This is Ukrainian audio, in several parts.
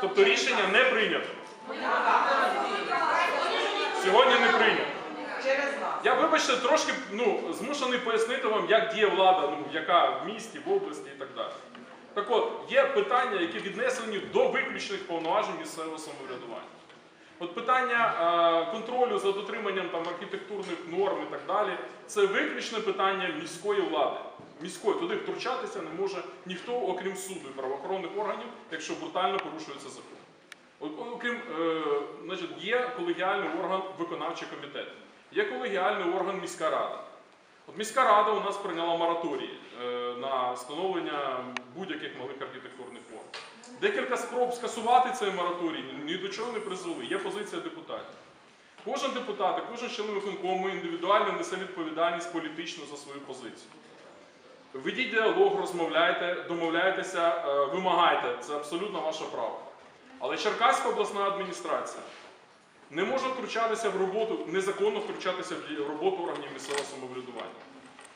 Тобто рішення не прийнято. Сьогодні не прийнято. Я, вибачте, трошки ну, змушений пояснити вам, як діє влада, ну, яка в місті, в області і так далі. Так от, є питання, які віднесені до виключних повноважень місцевого самоврядування. От питання контролю за дотриманням там, архітектурних норм і так далі, це виключне питання міської влади. Міської туди втручатися не може ніхто, окрім суду і правоохоронних органів, якщо брутально порушується закон. Окрім, е, значить, є колегіальний орган виконавчий комітет, є колегіальний орган міська рада. От міська рада у нас прийняла мораторій е, на встановлення будь-яких малих архітектурних форм. Декілька спроб скасувати цей мораторій ні до чого не призвели. Є позиція депутатів. Кожен депутат, кожен член виконкому індивідуально несе відповідальність політично за свою позицію. Ведіть діалог, розмовляйте, домовляйтеся, е, вимагайте. Це абсолютно ваше право. Але Черкаська обласна адміністрація не може втручатися в роботу, незаконно втручатися в роботу органів місцевого самоврядування.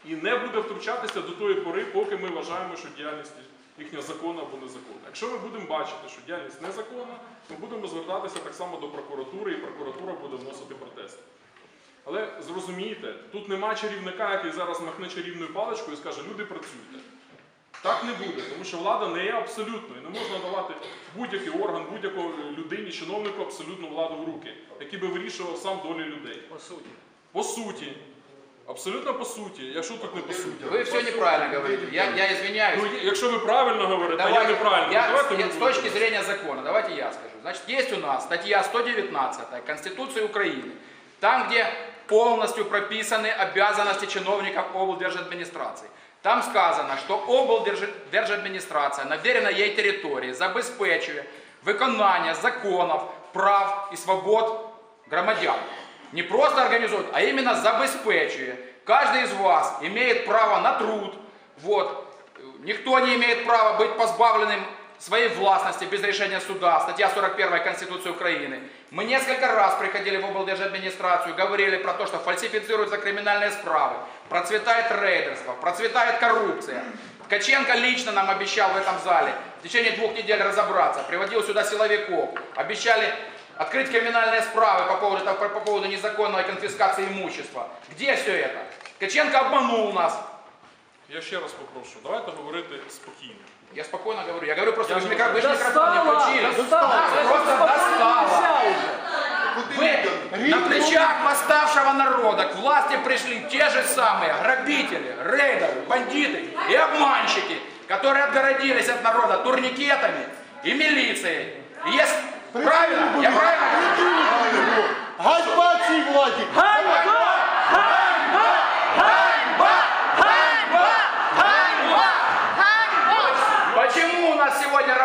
І не буде втручатися до тої пори, поки ми вважаємо, що діяльність їхня законна або незаконна. Якщо ми будемо бачити, що діяльність незаконна, ми будемо звертатися так само до прокуратури, і прокуратура буде вносити протести. Але зрозумійте, тут нема чарівника, який зараз махне чарівною паличкою і скаже, люди працюйте. Так не буде, тому що влада не є абсолютною. Не можна давати будь-який орган, будь-якому людині, чиновнику абсолютну владу в руки, який би вирішував сам долі людей. По суті. По суті. Абсолютно по суті. Якщо тут не по суті. Вы все неправильно говорите. Я, я извиняюсь. Ну, якщо ви правильно говорите, а я неправильно, я- давайте ми я- с будемо. точки зрения закона, давайте я скажу. Значит, есть у нас статья 119 Конституции Украины, там, где полностью прописаны обязанности чиновников облдержадминистрации. Там сказано, що облдержадміністрація на ввереній їй території забезпечує виконання законів, прав і свобод громадян. Не просто организует, а именно забеспечивает. Каждый из вас имеет право на труд. Вот. Никто не имеет права быть позбавленным своей властности без решения суда. Статья 41 Конституции Украины. Мы несколько раз приходили в облдержадминистрацию, говорили про то, что фальсифицируются криминальные справы, процветает рейдерство, процветает коррупция. Ткаченко лично нам обещал в этом зале в течение двух недель разобраться, приводил сюда силовиков, обещали открыть криминальные справы по поводу, по, по поводу незаконной конфискации имущества. Где все это? Ткаченко обманул нас. Я ще раз попрошу, давайте говорити спокійно. Я спокойно говорю. Я говорю просто, Я вы же микрофон не включили. Достала! Нас просто достало. Вы на плечах восставшего народа к власти пришли те же самые грабители, рейдеры, бандиты и обманщики, которые отгородились от народа турникетами и милицией. И если... Правильно? Я правильно? Ганьба цій владі! Ганьба! Ганьба!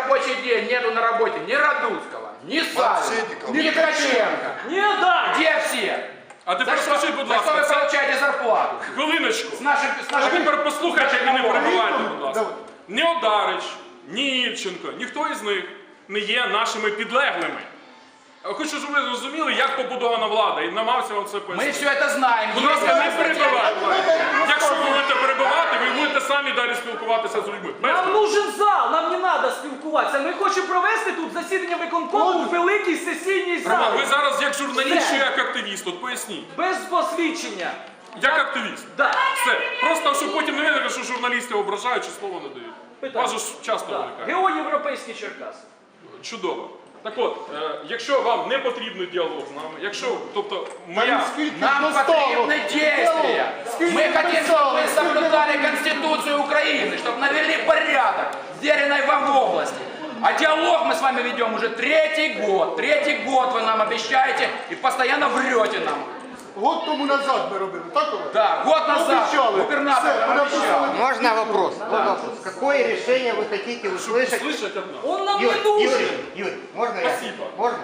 Рабочий день нету на работе ни Радуцкого, ни Савина, ни Ткаченко? Не дай! Где все? А тепер За скажіть, будь за що ласка, вы це получаете зарплату? хвилиночку. С нашим, с А тепер послухайте і не перебивайте, будь ласка. Ні Одарич, ні Ільченко, ніхто із них не є нашими підлеглими. Хочу, щоб ви зрозуміли, як побудована влада, і намагався вам це Мы пояснити. все это знаем. Будь ласка, не перебивайте. Якщо ви будете перебивати, ви будете самі далі спілкуватися з людьми. Без Нам нужен зал, нам не треба спілкуватися. Ми хочемо провести тут засідання виконкому в великій сесійній Роман, залі. ви зараз як журналіст чи як активіст? От поясніть. Без посвідчення. Як активіст. Да. Все. Просто щоб потім не виникло, що журналісти ображають чи слово не дають. Питання. Вас же ж часто Да. виникає. Гео європейський Черкас. Чудово. Так от, е, якщо вам не потрібний діалог з нами, якщо, тобто, Та моя... ні скільки Нам достало! потребны действия. Скільки Мы хотим, чтобы вы достало! соблюдали Конституцию Украины, чтобы навели порядок в веренной вам области. А диалог мы с вами ведем уже третий год. Третий год вы нам обещаете и постоянно врете нам. Год тому назад ми робили, так? Олег? Да, год назад Обіцяли. губернатор Все, нам обещал. написали. Можно вопрос? Вот вопрос. Какое решение вы хотите услышать? Слышать одно. Он нам Юрий, не нужен. Юрий, Юрий, можно я? Спасибо. Можно?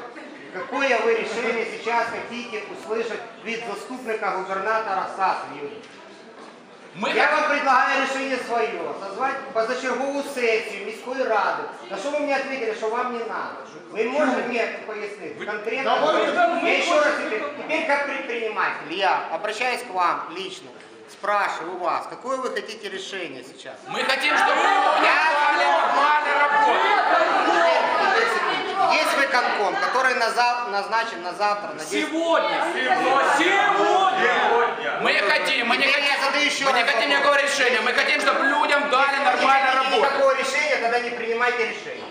Какое вы решение сейчас хотите услышать від заступника губернатора Саси, Юрий? Мы Я вам предлагаю решение свое. Созвать позачерговую сессию міської ради. На что вы мне ответили, что вам не надо? Вы можете мне пояснить конкретно? Я еще раз теперь, теперь как предприниматель, я обращаюсь к вам лично, спрашиваю вас, какое вы хотите решение сейчас? Мы хотим, чтобы вы нормально работать. виконком, который назав- назначен на завтра, на 10 Сегодня. Сегодня. Мы хотим, мы не хотим, задаю еще мы не раз хотим вопрос. никакого решения, мы хотим, чтобы людям дали нормально Если не хотите работать. никакого решения, тогда не принимайте решения.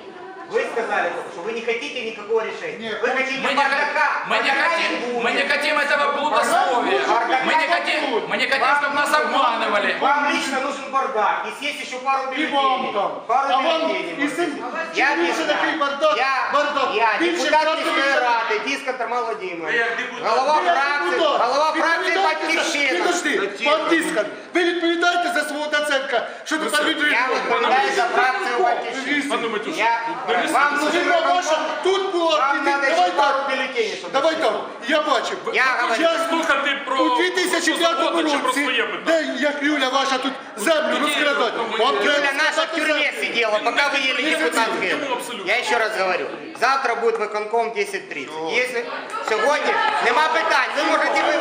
Вы сказали только, что вы не хотите никакого решения. Нет, вы хотите Мы не, бардака. хо- мы не Бардака хотим, будет. мы не хотим этого блудословия. Бардака Мы не будет. хотим, мы не хотим, чтобы нас обманывали. Вам лично нужен бардак. И съесть еще пару І бюллетеней. вам там. Пару А вам бюллетеней. і может син. быть. Чим Я не більше знаю. такий бардак, Я, бардак, я більше депутат бардак міської буде. ради, Тіска Тамар Володимирович. Голова Ви як фракції, депутат, голова фракції відповідайте за- Батьківщина. Тіскан, ви відповідаєте за свого Доценка, що там Я відповідаю за фракцію Батьківщина. Пане Матюш, Я, вам нужен Жена ваша тут була, Вам надо давай ще пару так. щоб Давай так, я бачив. Я говорю, Я слухати про у 2005 завгодно, чи про році, своє питання. де як Юля ваша тут землю розкрадає. Вам треба Юля наша в сказати тюрьме землю. сидела, пока вы ели депутатские. Ему абсолютно. Я еще раз говорю, завтра будет виконком 10.30. Если сьогодні нема питань, ви можете ви,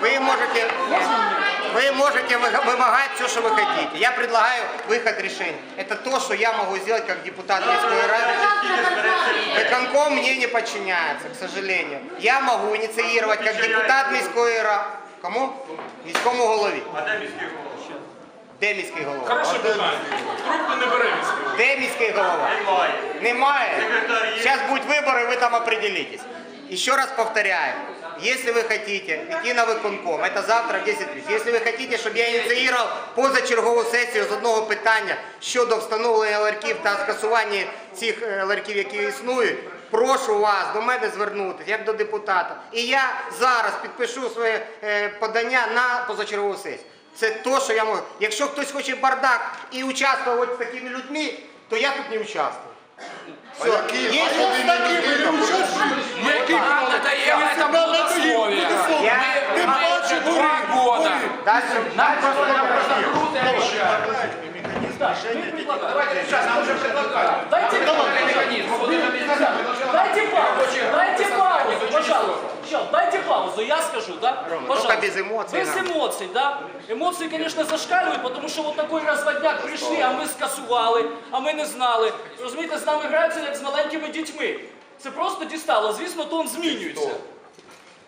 ви можете вы можете вы- вымогать все, что вы хотите. Я предлагаю выход решения. Это то, что я могу сделать как депутат Минской Рады. Виконком мне не подчиняется, к сожалению. Я могу инициировать как депутат Міської Ради. Кому? Міському голові. Де міський голова? Хороше питання. Трубку не бере міський. Де міський голова? Немає. Сейчас будут выборы, вы там определитесь. Еще раз повторяю. Если вы хотите идти на виконком, это завтра в 10.30. Если вы хотите, щоб я ініціював позачергову сесію з одного питання щодо встановлення ларьків та скасування цих е, ларьків, які існують, прошу вас до мене звернутися, як до депутата. І я зараз підпишу своє е, подання на позачергову сесію. Це то, що я можу. Якщо хтось хоче бардак і участвувати от з такими людьми, то я тут не участвую. Все. Є А я з такими не Нам просто, нам просто круто решать. Давайте сейчас, нам уже предлагают. Дайте Давай. Механизм. Вот это механизм. Дайте паузу, Очень дайте просто паузу, очень пожалуйста. Сейчас, дайте паузу, я скажу, да? Пожалуйста. без эмоций, Без да. эмоций, да? Эмоции, конечно, зашкалюють, потому що вот такой розводняк прийшли, а ми скасували, а ми не знали. Розумієте, з нами граються як з маленькими дітьми. Це просто дістало, звісно, тон змінюється.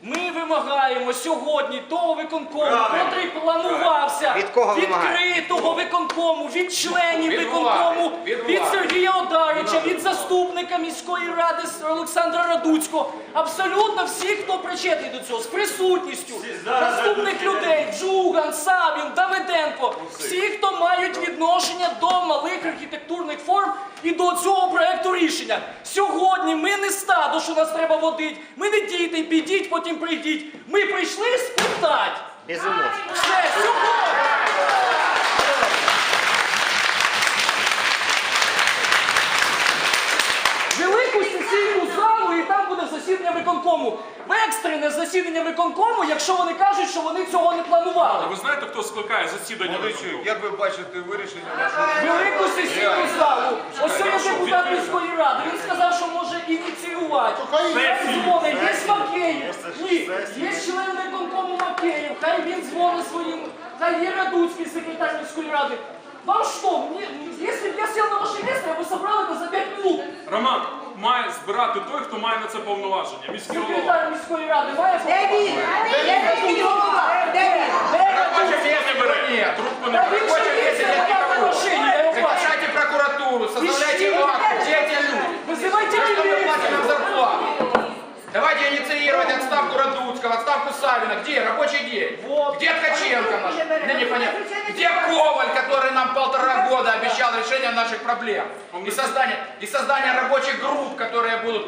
Ми вимагаємо сьогодні того виконкому, котрий планувався Від кого відкритого виконкому, від членів Від виконкому, влади, від від влади. Сергія Одарича, від заступника міської ради Олександра Радуцького. Абсолютно всі, хто причетний до цього, з присутністю наступних людей, Джуган, Савін, Давиденко, всі, хто мають відношення до малих архітектурних і до цього проекту рішення. Сьогодні ми не стадо, що нас треба водить. ми не діти, підіть, потім прийдіть. Ми прийшли спитати. Все, сьогодні. Велику сесійну залу і там буде засідання виконкому. Екстрене засідання виконкому, якщо вони кажуть, що вони цього не А планували. ви знаєте, хто скликає засідання виконкому? Як ви бачите вирішення вашого Велику сесійну залу. Ось є депутат міської ради. Він сказав, що може ініціювати. Є дзвони, є Макеїв. Ні, є член виконкому Макеїв. Хай він дзвонить своїм. Хай є Радуцький секретар міської ради. Вам що, мне, если бы я сел на ваше место, я бы собрал это за 5 минут. Роман має збирати той, хто має на це повноваження. Міський голова. Секретар міської ради має Де він? Де голова? Де він? Де Трубку не бере. Трубку не бере. він ще є, Радуцкого, отставку Савина. Где рабочий день? Вот. Где Ткаченко наш? Да непонятно. Где Коваль, который нам полтора года обещал решение наших проблем? И создание, и создание рабочих групп, которые будут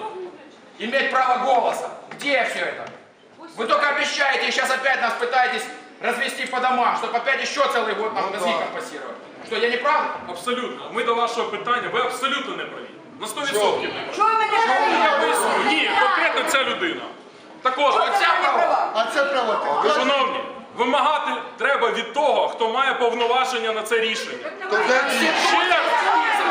иметь право голоса. Где все это? Вы только обещаете, и сейчас опять нас пытаетесь развести по домам, чтобы опять еще целый год нам мозги компасировать. Что, я не прав? Абсолютно. Ми до вашого питання, ви абсолютно не праві. На 100% не праві. Чого ви мене Я говорите? поясню. Ні, конкретно ця людина. Також, Оця права. А це право. ти. шановні, вимагати треба від того, хто має повноваження на це рішення. Ще раз,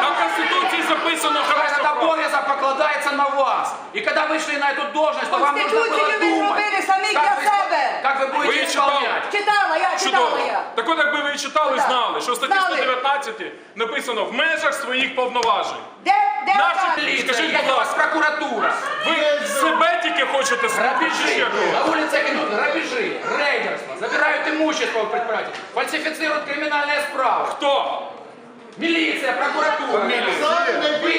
на Конституції записано Этот хорошо. обов'язок покладається на вас. І коли ви йшли на эту должность, то вам нужно было Конституцію ви думать, зробили самі как для вы- себе. Как вы будете Ви читали? исполнять. Читала я, Чудово. читала я. Так от якби ви читали, Так. знали, що в статті Знали. 119 написано в межах своїх повноважень. Де, де Наші вона? Скажіть, Полиция, будь есть у вас ласка. прокуратура. хочете скрутити Грабежи. ще когось? На улицах идут грабежи, рейдерство, забирают имущество у предприятий, фальсифицируют криминальные справы. Хто? Милиция, прокуратура. Правильно, Вы,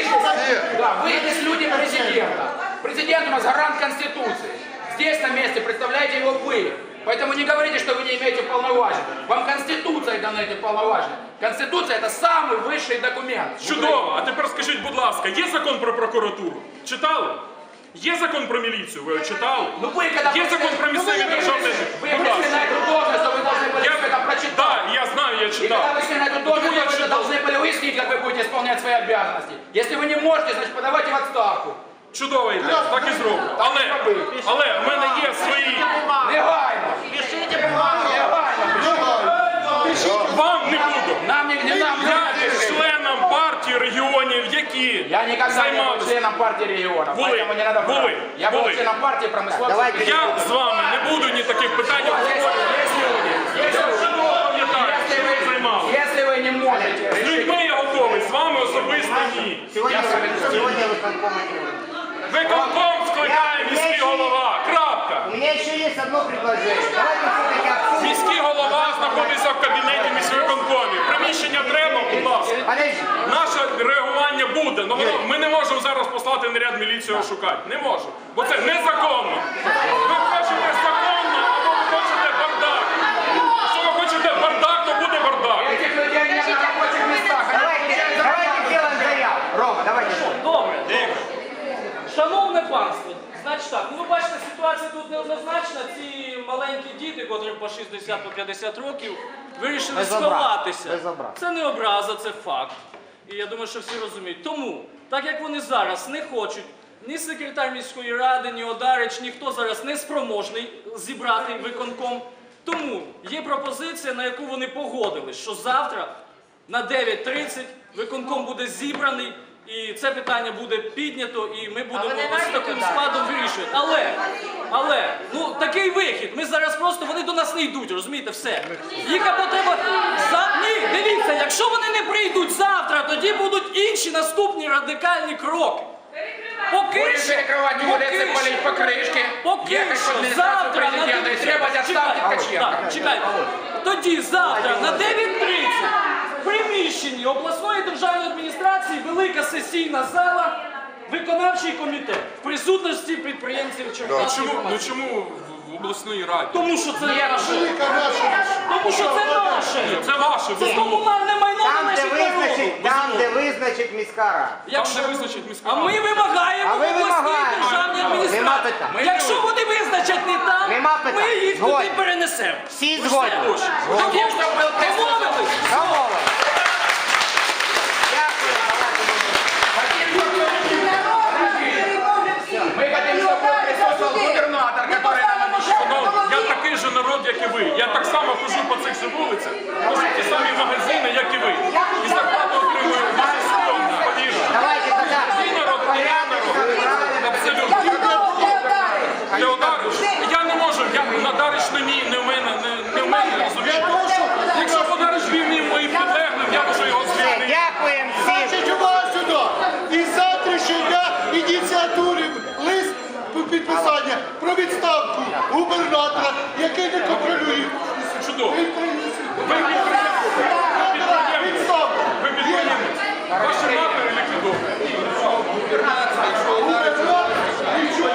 да, вы здесь люди президента. Президент у нас гарант Конституции. Здесь на месте представляете его вы. Поэтому не говорите, что вы не имеете полноважий. Вам Конституция дана эти полноважия. Конституция это самый высший документ. в Чудово. А тепер скажіть, будь ласка, є закон про прокуратуру? Читали? Є закон про міліцію? Ви його читали? Ну вы когда Є закон про місцеві державні. Вы Будь пришли на ласка. эту должность, то вы должны были Я, это прочитать. да, я знаю, я И когда читав. вы шли на эту должность, я вы читал. должны были выяснить, как вы будете исполнять свои обязанности. Если вы не можете, значит подавайте в отставку. Чудова ідея, так і зроблю. Але, але в мене є свої. Негайно. Негайно. Вам не буду. Нам не, не нам. Я не є членом партії регіонів, які Я никогда не был займалися. членом партии регионов, Были, поэтому не надо были, врать. Я был были. членом партии промысловцев. Давайте. Я з вами не буду ні таких питань. Вот есть, есть люди, есть Я люди. чудово пам'ятаю, Если що ви займалися. вы, если вы не можете З решить... людьми я готовий, з вами особисто ні. Сегодня, Я с вами сегодня выконком отменен. Виконком скликає міський голова. Крапка. У меня еще есть одно предложение. Давайте все-таки обсудим. Міський голова знаходиться в кабінеті міськвиконкомі. Приміщення треба, будь ласка. Наше реагування буде. Ну, воно- ми не можемо зараз послати наряд міліцію шукати. Не можемо. Бо це незаконно. Ви хочете законно, або ви хочете бардак. Якщо ви хочете бардак, то буде бардак. Этих людей нет на рабочих местах. Они Давайте, получают давайте зарплату. сделаем заяву. Рома, давайте. Добре. Шановне панство, значить так, ну ви бачите, ситуація тут неоднозначна. Ці маленькі діти, котрим по 60 по 50 років, вирішили Без образ, сховатися. образ. Це не образа, це факт. І я думаю, що всі розуміють. Тому, так як вони зараз не хочуть, ні секретар міської ради, ні Одарич, ніхто зараз не спроможний зібрати виконком. Тому є пропозиція, на яку вони погодились, що завтра на 9.30 виконком буде зібраний, і це питання буде піднято, і ми будемо ось таким складом вирішувати. Але, але, ну такий вихід. Ми зараз просто вони до нас не йдуть, розумієте, все. Їх або треба за ні, дивіться, якщо вони не прийдуть завтра, тоді будуть інші наступні радикальні кроки. Поки Будем що, перекрывать улицы, поки полить що. покрышки, Поки ехать в що, администрацию завтра на президента и 9.30. требовать отставки Чекайте, Ткаченко. так, чекайте. Тоді завтра на 9.30 в приміщенні обласної державної адміністрації велика сесійна зала, виконавчий комітет в присутності підприємців Черкаської Чому, ну громади. чому в обласній раді? Тому що це наше. Велика наша. Тому що це наше. Це ваше Це безумовно. комунальне майно на Там, де нашій дорогі. визначить, там, де визначить міська рада. Якщо Там, де визначить міська А ми вимагаємо А ви в обласній вимагаєте. державній Нема адміністрації. питань. Якщо вони визначать не там, Нема ми їх туди перенесемо. Всі згодні. Домовились? Домовились. Як і ви. Я так само хожу по цих же вулицях, хожу в ті самі магазини, як і ви. І зарплату отримую дуже скромно, повірте. Давайте тогда. Народ, і я народ. Абсолютно. Теодарич, я не можу, я Надарич не мій, не в мене, не, не в мене, розумієте? Якщо Подарич він мій моїм підлеглим, я можу його звільнити. Дякуємо всім. Значить, увага сюди. І завтрашнього дня ініціатури лист підписання про відставку губернатора, який не контролює. Чудово. Він приніс. Ви Ви підтримуєте. Ваші матері ліквідовані. Губернатор, якщо ударить, нічого.